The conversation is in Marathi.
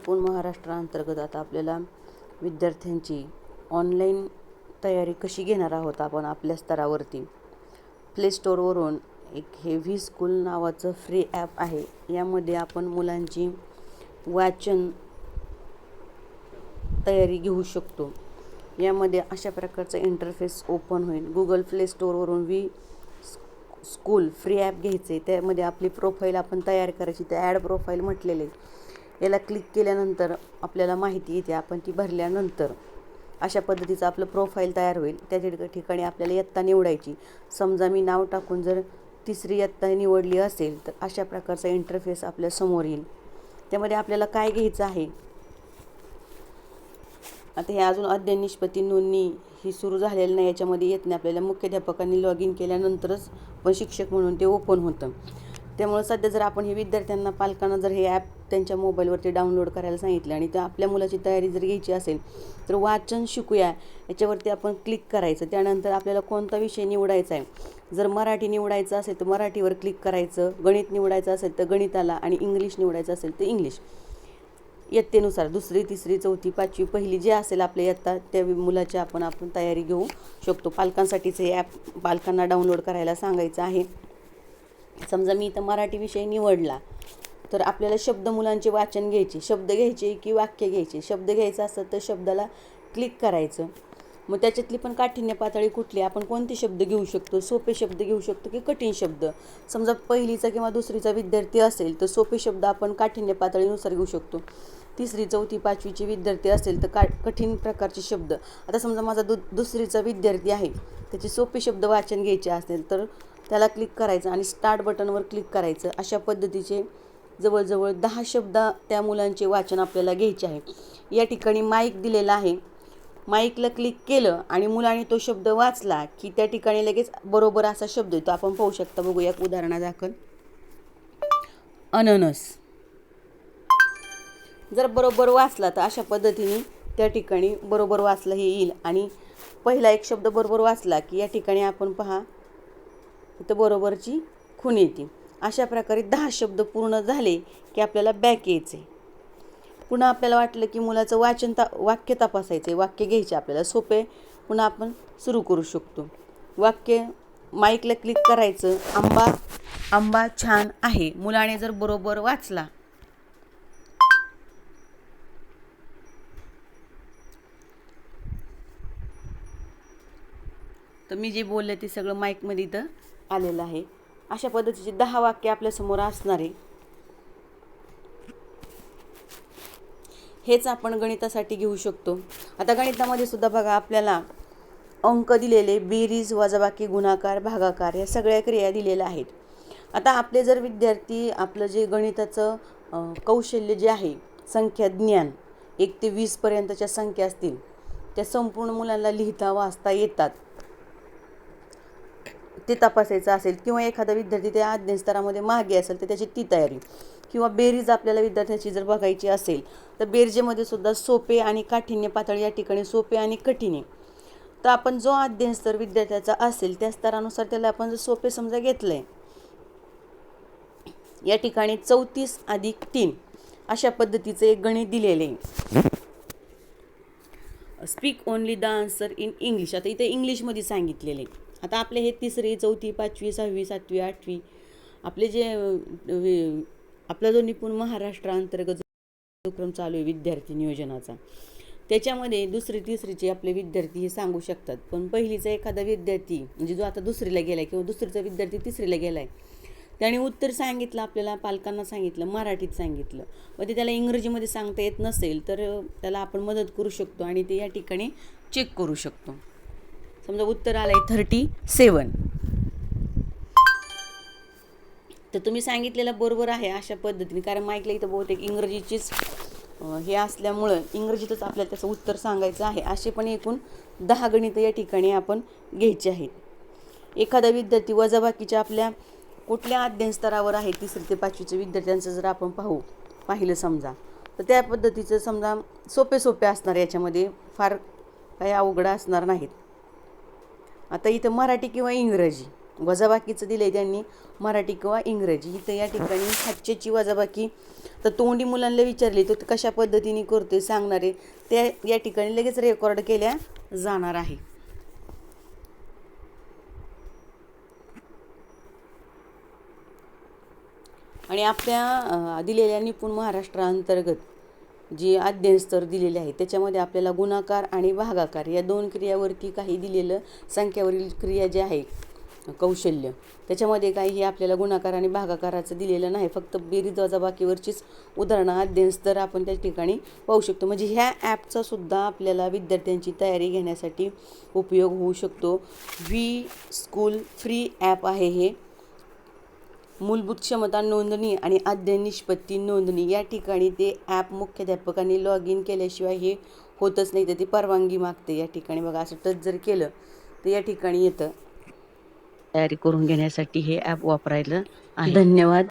निपुण महाराष्ट्राअंतर्गत आता आपल्याला विद्यार्थ्यांची ऑनलाईन तयारी कशी घेणार आहोत आपण आपल्या स्तरावरती? प्ले स्टोअरवरून एक हे व्ही स्कूल नावाचं फ्री ॲप आहे. यामध्ये आपण मुलांची वाचन तयारी घेऊ शकतो. यामध्ये अशा प्रकारचा इंटरफेस ओपन होईल. गुगल प्ले स्टोअरवरून व्ही स्कूल फ्री ॲप घ्यायचे त्यामध्ये आपली प्रोफाईल आपण तयार करायची. ते ॲड प्रोफाईल म्हटलेले. याला क्लिक केल्यानंतर आपल्याला माहिती येते आपण ती भरल्यानंतर. अशा पद्धतीचं आपलं प्रोफाईल तयार होईल. त्या ठिकाणी आपल्याला इयत्ता निवडायची. समजा मी नाव टाकून जर तिसरी यत्ता निवडली असेल तर अशा प्रकारचा इंटरफेस आपल्यासमोर येईल. त्यामध्ये आपल्याला काय घ्यायचं आहे? आता हे अजून अध्ययन निष्पत्ती नोंदणी ही सुरू झालेली नाही. याच्यामध्ये येत नाही. आपल्याला मुख्याध्यापकांनी लॉग इन केल्यानंतरच पण शिक्षक म्हणून ते ओपन होतं. त्यामुळे सध्या जर आपण हे विद्यार्थ्यांना पालकांना जर हे ॲप त्यांच्या मोबाईलवरती डाउनलोड करायला सांगितलं आणि त्या आपल्या मुलाची तयारी जर घ्यायची असेल तर वाचन शिकूया. याच्यावरती आपण क्लिक करायचं. त्यानंतर आपल्याला कोणता विषय निवडायचा आहे? जर मराठी निवडायचं असेल तर मराठीवर क्लिक करायचं. गणित निवडायचं असेल तर गणिताला आणि इंग्लिश निवडायचं असेल तर इंग्लिश इयत्तेनुसार दुसरी तिसरी चौथी पाचवी पहिली जे असेल आपल्या इयत्ता त्या मुलाची आपण आपण तयारी घेऊ शकतो. पालकांसाठीचं हे ॲप पालकांना डाउनलोड करायला सांगायचं आहे. समजा मी इथं मराठी विषय निवडला. तर आपल्याला शब्द मुलांचे वाचन घ्यायचे शब्द घ्यायचे की वाक्य घ्यायचे. शब्द घ्यायचं असतं तर शब्दाला क्लिक करायचं. मग त्याच्यातली पण काठिण्य पातळी कुठली? आपण कोणते शब्द घेऊ शकतो? सोपे शब्द घेऊ शकतो की कठीण शब्द? समजा पहिलीचा किंवा दुसरीचा विद्यार्थी असेल तर सोपे शब्द आपण काठिण्य पातळीनुसार घेऊ शकतो. तिसरी चौथी पाचवीची विद्यार्थी असेल तर का कठीण प्रकारचे शब्द. आता समजा माझा दु दुसरीचा विद्यार्थी आहे त्याचे सोपे शब्द वाचन घ्यायचे असेल तर त्याला क्लिक करायचं आणि स्टार्ट बटनवर क्लिक करायचं. अशा पद्धतीचे जवळजवळ दहा शब्द त्या मुलांचे वाचन आपल्याला घ्यायचे आहे. या ठिकाणी माईक दिलेला आहे. माईकला क्लिक केलं आणि मुलाने तो शब्द वाचला की त्या ठिकाणी लगेच बरोबर असा शब्द येतो. आपण पाहू शकता बघूया उदाहरणादाखल अननस. जर बरोबर वाचला तर अशा पद्धतीने त्या ठिकाणी बरोबर वाचलं हे येईल. आणि पहिला एक शब्द बरोबर वाचला की या ठिकाणी आपण पहा इथं बरोबरची खून येते. अशा प्रकारे दहा शब्द पूर्ण झाले की आपल्याला बॅक यायचे पुन्हा आपल्याला वाटलं की मुलाचं वाचन ता वाक्य तपासायचं आहे वाक्य घ्यायचे आपल्याला सोपे. पुन्हा आपण सुरू करू शकतो. वाक्य माईकला क्लिक करायचं. आंबा आंबा छान आहे. मुलाने जर बरोबर वाचला. तर मी जे बोलले ते सगळं माईकमध्ये इथं आलेलं आहे. अशा पद्धतीचे दहा वाक्य आपल्यासमोर असणारे. हेच आपण गणितासाठी घेऊ शकतो. आता गणितामध्ये सुद्धा बघा आपल्याला अंक दिलेले बेरीज वजाबाकी गुणाकार भागाकार या सगळ्या क्रिया दिलेल्या आहेत. आता आपले जर विद्यार्थी आपलं जे गणिताचं कौशल्य जे आहे संख्या ज्ञान एक ते वीसपर्यंतच्या संख्या असतील त्या संपूर्ण मुलांना लिहिता वाचता येतात. ते तपासायचं असेल किंवा एखादा विद्यार्थी त्या अज्ञानस्तरामध्ये मागे असेल तर त्याची ती तयारी. किंवा बेरीज आपल्याला विद्यार्थ्याची जर बघायची असेल तर बेरजेमध्ये सुद्धा सोपे आणि काठिण्य पातळी या ठिकाणी सोपे आणि कठीण आहे. तर आपण जो अध्ययन स्तर विद्यार्थ्याचा असेल त्या स्तरानुसार त्याला आपण जर सोपे समजा घेतलं आहे या ठिकाणी चौतीस अधिक तीन अशा पद्धतीचं एक गणित दिलेले आहे. Speak only the answer in English आता इथे इंग्लिशमध्ये सांगितलेले आहे. आता आपले हे तिसरी चौथी पाचवी सहावी सातवी आठवी आपले जे आपला जो निपुण महाराष्ट्रांतर्गत जो उपक्रम चालू आहे विद्यार्थी नियोजनाचा त्याच्यामध्ये दुसरी तिसरीचे आपले विद्यार्थी हे सांगू शकतात. पण पहिलीचा एखादा विद्यार्थी म्हणजे जो आता दुसरीला गेला आहे किंवा दुसरीचा विद्यार्थी तिसरीला गेला आहे त्याने उत्तर सांगितलं आपल्याला पालकांना सांगितलं मराठीत सांगितलं मग ते त्याला इंग्रजीमध्ये सांगता येत नसेल तर त्याला आपण मदत करू शकतो आणि ते या ठिकाणी चेक करू शकतो. समजा उत्तर आलं आहे थर्टी सेवन तर तुम्ही सांगितलेलं बरोबर आहे अशा पद्धतीने कारण माईकला इथं बहुतेक इंग्रजीचीच हे असल्यामुळं इंग्रजीतच आपल्याला त्याचं उत्तर सांगायचं आहे. असे पण एकूण दहा गणितं या ठिकाणी आपण घ्यायचे आहेत. एखादा विद्यार्थी वजाबाकीच्या आपल्या कुठल्या अध्ययन स्तरावर आहे तिसरी ते पाचवीच्या विद्यार्थ्यांचं जर आपण पाहू पाहिलं समजा तर त्या पद्धतीचं समजा सोपे सोपे असणार याच्यामध्ये फार काही अवघड असणार नाहीत. आता इथं मराठी किंवा इंग्रजी वजाबाकीचं दिलं आहे त्यांनी. मराठी किंवा इंग्रजी. इथं या ठिकाणी हातच्याची वजाबाकी. तर तोंडी मुलांना विचारली तर कशा पद्धतीने करतोय? सांगणारे त्या या ठिकाणी लगेच रेकॉर्ड केल्या जाणार आहे. आणि आपल्या दिलेल्या निपुण महाराष्ट्राअंतर्गत जी अध्ययन स्तर दिलेले आहे त्याच्यामध्ये आपल्याला गुणाकार आणि भागाकार या दोन क्रियावरती काही दिलेलं संख्यावरील क्रिया जे आहे कौशल्य त्याच्यामध्ये काही आपल्याला गुणाकार आणि भागाकाराचं दिलेलं नाही फक्त बेरीज वजाबाकीवरचीच उदाहरणं अध्ययनस्तर आपण त्या ठिकाणी पाहू शकतो. म्हणजे ह्या ॲपचा सुद्धा आपल्याला विद्यार्थ्यांची तयारी घेण्यासाठी उपयोग होऊ शकतो. व्ही स्कूल फ्री ॲप आहे हे. मूलभूत क्षमता नोंदणी आणि अध्ययन निष्पत्ती नोंदणी. या ठिकाणी ते ॲप मुख्याध्यापकांनी लॉग इन केल्याशिवाय हे होतच नाही तर ती परवानगी मागते. या ठिकाणी बघा असं टच जर केलं तर या ठिकाणी येतं. तयारी करून घेण्यासाठी हे ॲप वापरायला धन्यवाद.